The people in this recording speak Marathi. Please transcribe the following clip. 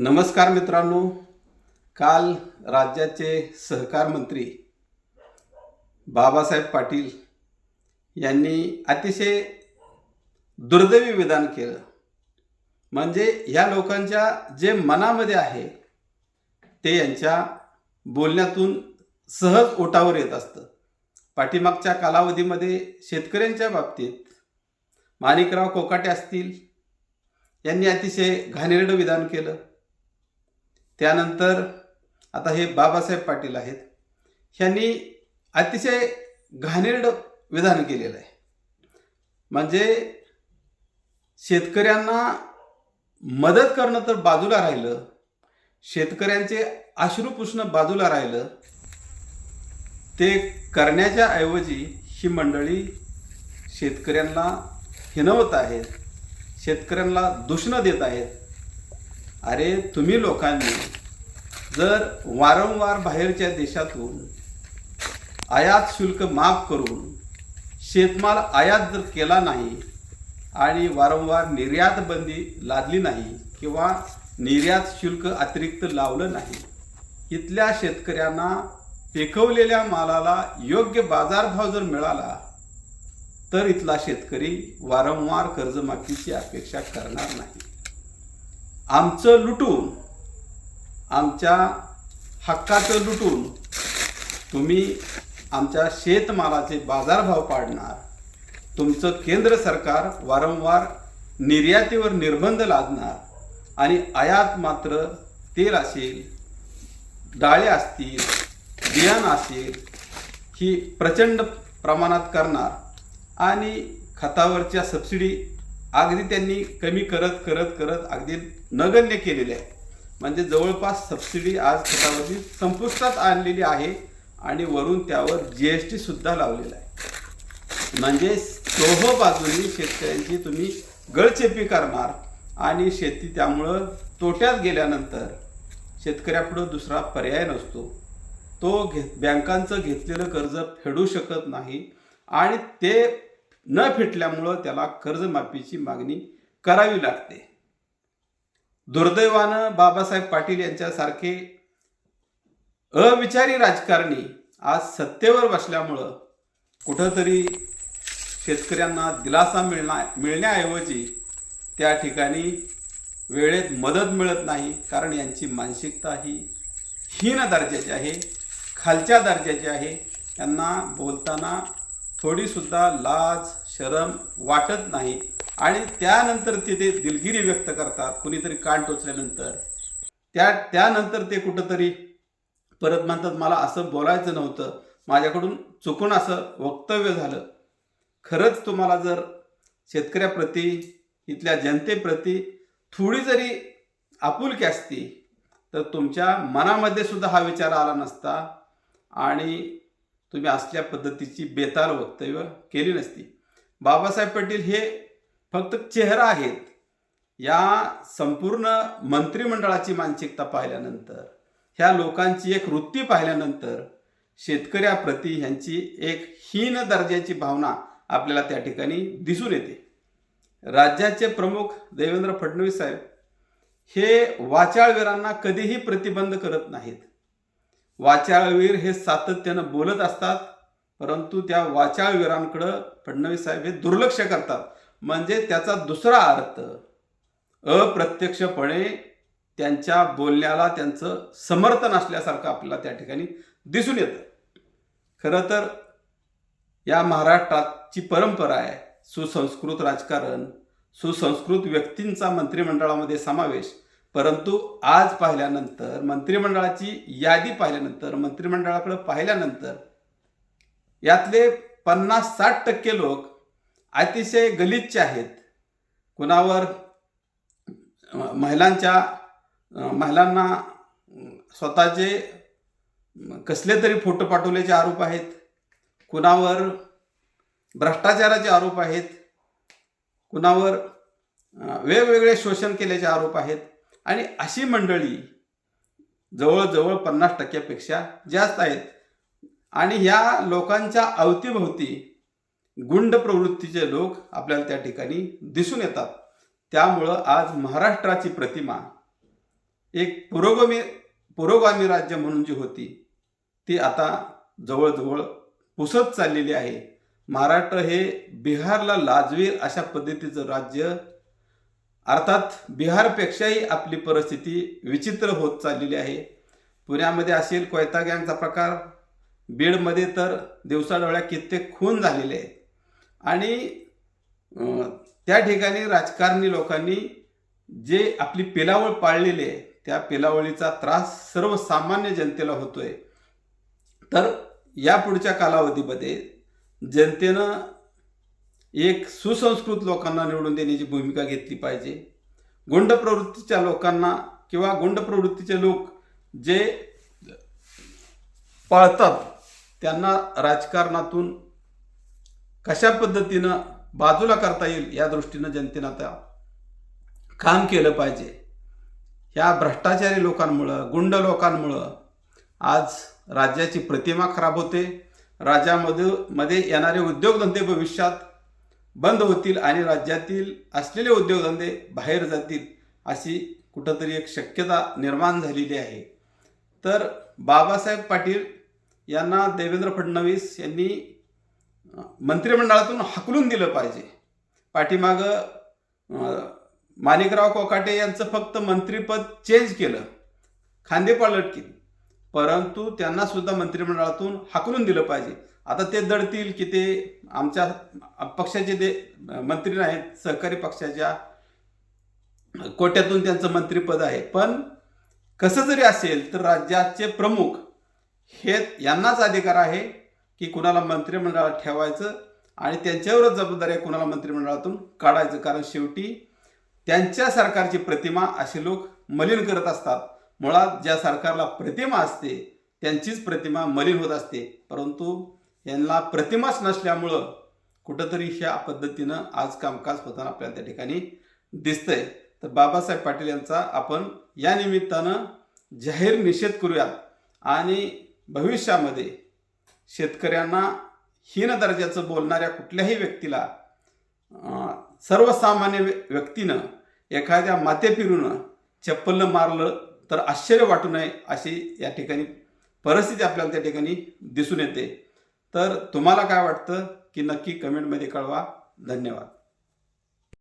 नमस्कार मित्रांनो. काल राज्याचे सहकार मंत्री बाबासाहेब पाटील यांनी अतिशय दुर्दैवी विधान केलं. म्हणजे ह्या लोकांच्या जे मनामध्ये आहे ते यांच्या बोलण्यातून सहज ओटावर येत असतं. पाठीमागच्या कालावधीमध्ये शेतकऱ्यांच्या बाबतीत माणिकराव कोकाटे असतील यांनी अतिशय घाणेरडं विधान केलं. त्यानंतर आता हे बाबासाहेब पाटील आहेत. ह्यांनी अतिशय घाणेरड विधान केलेलं आहे. म्हणजे शेतकऱ्यांना मदत करणं तर बाजूला राहिलं शेतकऱ्यांचे अश्रू पुसणं बाजूला राहिलं ते करण्याच्या ऐवजी ही मंडळी शेतकऱ्यांना हिनवत आहेत शेतकऱ्यांना दूषणं देत आहेत. अरे तुम्ही लोकांनी जर वारंवार बाहेरच्या देशातून आयात शुल्क माफ करून शेतमाल आयात जर केला नाही आणि वारंवार निर्यात बंदी लादली नाही किंवा निर्यात शुल्क अतिरिक्त लावलं नाही इथल्या शेतकऱ्यांना पिकवलेल्या मालाला योग्य बाजारभाव जर मिळाला तर इथला शेतकरी वारंवार कर्जमाफीची अपेक्षा करणार नाही. आमचं लुटून आमच्या हक्काचं लुटून तुम्ही आमच्या शेतमालाचे बाजारभाव पाडणार. तुमचं केंद्र सरकार वारंवार निर्यातीवर निर्बंध लादणार आणि आयात मात्र तेल असेल डाळे असतील बियाणं असेल ही प्रचंड प्रमाणात करणार आणि खतावरच्या सबसिडी अगदी त्यांनी कमी करत करत करत अगदी नगण्य केलेले आहे. म्हणजे जवळपास सबसिडी आज खतावरती संपुष्टात आणलेली आहे आणि वरून त्यावर जी एस टी सुद्धा लावलेला आहे. म्हणजे चोह बाजूनी शेतकऱ्यांची तुम्ही गळचेपी करणार आणि शेती त्यामुळं तोट्यात गेल्यानंतर शेतकऱ्यापुढं दुसरा पर्याय नसतो. तो घे बँकांचं घेतलेलं कर्ज फेडू शकत नाही आणि ते न फिटल्यामुळं त्याला कर्जमाफीची मागणी करावी लागते. दुर्दैवानं बाबासाहेब पाटील यांच्यासारखे अविचारी राजकारणी आज सत्तेवर बसल्यामुळं कुठंतरी शेतकऱ्यांना दिलासा मिळण्या मिळण्याऐवजी त्या ठिकाणी वेळेत मदत मिळत नाही कारण यांची मानसिकता ही हीन दर्जाची आहे खालच्या दर्जाची आहे. त्यांना बोलताना थोडीसुद्धा लाज शरम वाटत नाही आणि त्यानंतर ते ते दिलगिरी व्यक्त करतात कुणीतरी कान टोचल्यानंतर. त्या त्यानंतर ते कुठंतरी परत म्हणतात मला असं बोलायचं नव्हतं. माझ्याकडून चुकून असं वक्तव्य झालं. खरंच तुम्हाला जर शेतकऱ्याप्रती इथल्या जनतेप्रती थोडी जरी आपुलकी असती तर तुमच्या मनामध्ये सुद्धा हा विचार आला नसता आणि तुम्ही असल्या पद्धतीची बेताल वक्तव्य केली नसती. बाबासाहेब पाटील हे फक्त चेहरा आहेत. या संपूर्ण मंत्रिमंडळाची मानसिकता पाहिल्यानंतर ह्या लोकांची एक वृत्ती पाहिल्यानंतर शेतकऱ्याप्रती ह्यांची एक हीन दर्जाची भावना आपल्याला त्या ठिकाणी दिसून येते. राज्याचे प्रमुख देवेंद्र फडणवीस साहेब हे वाचाळवीरांना कधीही प्रतिबंध करत नाहीत. वाचाळवीर हे सातत्यानं बोलत असतात परंतु त्या वाचाळवीरांकडं फडणवीस साहेब हे दुर्लक्ष करतात. म्हणजे त्याचा दुसरा अर्थ अप्रत्यक्षपणे त्यांच्या बोलण्याला त्यांचं समर्थन असल्यासारखं आपल्याला त्या ठिकाणी दिसून येतं. खरं तर या महाराष्ट्राची परंपरा आहे सुसंस्कृत राजकारण सुसंस्कृत व्यक्तींचा मंत्रिमंडळामध्ये समावेश परंतु आज पाहिल्यानंतर मंत्रिमंडळाची यादी पाहिल्यानंतर मंत्रिमंडळाकडे पाहिल्यानंतर यातले पन्नास साठ टक्के लोक अतिशय गलिच्छ आहेत. कुणावर? महिलांच्या महिलांना स्वतःचे कसले तरी फोटो पाठवल्याचे आरोप आहेत. कुणावर? भ्रष्टाचाराचे आरोप आहेत. कुणावर? वेगवेगळे शोषण केल्याचे आरोप आहेत. आणि अशी मंडळी जवळजवळ पन्नास टक्क्यापेक्षा जास्त आहेत. आणि ह्या लोकांच्या अवतीभोवती गुंड प्रवृत्तीचे लोक आपल्याला त्या ठिकाणी दिसून येतात. त्यामुळं आज महाराष्ट्राची प्रतिमा एक पुरोगामी पुरोगामी राज्य म्हणून जी होती ती आता जवळजवळ पुसत चाललेली आहे. महाराष्ट्र हे बिहारला लाजवीर अशा पद्धतीचं राज्य अर्थात बिहारपेक्षाही आपली परिस्थिती विचित्र होत चाललेली आहे. पुण्यामध्ये असेल कोयता गँगचा प्रकार बीडमध्ये तर दिवसाडोळ्या कित्येक खून झालेले आहेत. आणि त्या ठिकाणी राजकारणी लोकांनी जे आपली पेलावळ पाळलेली आहे त्या पिलावळीचा त्रास सर्वसामान्य जनतेला होतोय. तर या पुढच्या कालावधीमध्ये जनतेनं एक सुसंस्कृत लोकांना निवडून देण्याची भूमिका घेतली पाहिजे. गुंड प्रवृत्तीच्या लोकांना किंवा गुंड प्रवृत्तीचे लोक जे पाळतात त्यांना राजकारणातून कशा पद्धतीनं बाजूला करता येईल या दृष्टीनं जनतेनं आता काम केलं पाहिजे. ह्या भ्रष्टाचारी लोकांमुळं गुंड लोकांमुळं आज राज्याची प्रतिमा खराब होते. राज्यामध्ये मध्ये येणारे उद्योगधंदे भविष्यात बंद होतील आणि राज्यातील असलेले उद्योगधंदे बाहेर जातील अशी कुठंतरी एक शक्यता निर्माण झालेली आहे. तर बाबासाहेब पाटील यांना देवेंद्र फडणवीस यांनी मंत्रिमंडळातून हाकलून दिलं पाहिजे. पाठीमागं माणिकराव कोकाटे यांचं फक्त मंत्रिपद चेंज केलं. खांदेपालट केली परंतु त्यांना सुद्धा मंत्रिमंडळातून हाकलून दिलं पाहिजे. आता ते दडतील की ते आमच्या पक्षाचे ते मंत्री नाहीत सहकारी पक्षाच्या कोट्यातून त्यांचं मंत्रिपद आहे. पण कसं जरी असेल तर राज्याचे प्रमुख हे यांनाच अधिकार आहे की कुणाला मंत्रिमंडळात ठेवायचं आणि त्यांच्यावरच जबाबदारी आहे कुणाला मंत्रिमंडळातून काढायचं. कारण शेवटी त्यांच्या सरकारची प्रतिमा असे लोक मलिन करत असतात. मुळात ज्या सरकारला प्रतिमा असते त्यांचीच प्रतिमा मलिन होत असते. परंतु यांना प्रतिमाच नसल्यामुळं कुठंतरी ह्या पद्धतीनं आज कामकाज होताना आपल्याला त्या ठिकाणी दिसतंय. तर बाबासाहेब पाटील यांचा आपण या निमित्तानं जाहीर निषेध करूयात. आणि भविष्यामध्ये शेतकऱ्यांना हीन दर्जाचं बोलणाऱ्या कुठल्याही व्यक्तीला सर्वसामान्य व्य- व्यक्तीनं एखाद्या माते फिरून चप्पलनं मारलं तर आश्चर्य वाटू नये अशी या ठिकाणी परिस्थिती आपल्याला त्या ठिकाणी दिसून येते. तर तुम्हाला काय वाटतं की नक्की कमेंटमध्ये कळवा. धन्यवाद.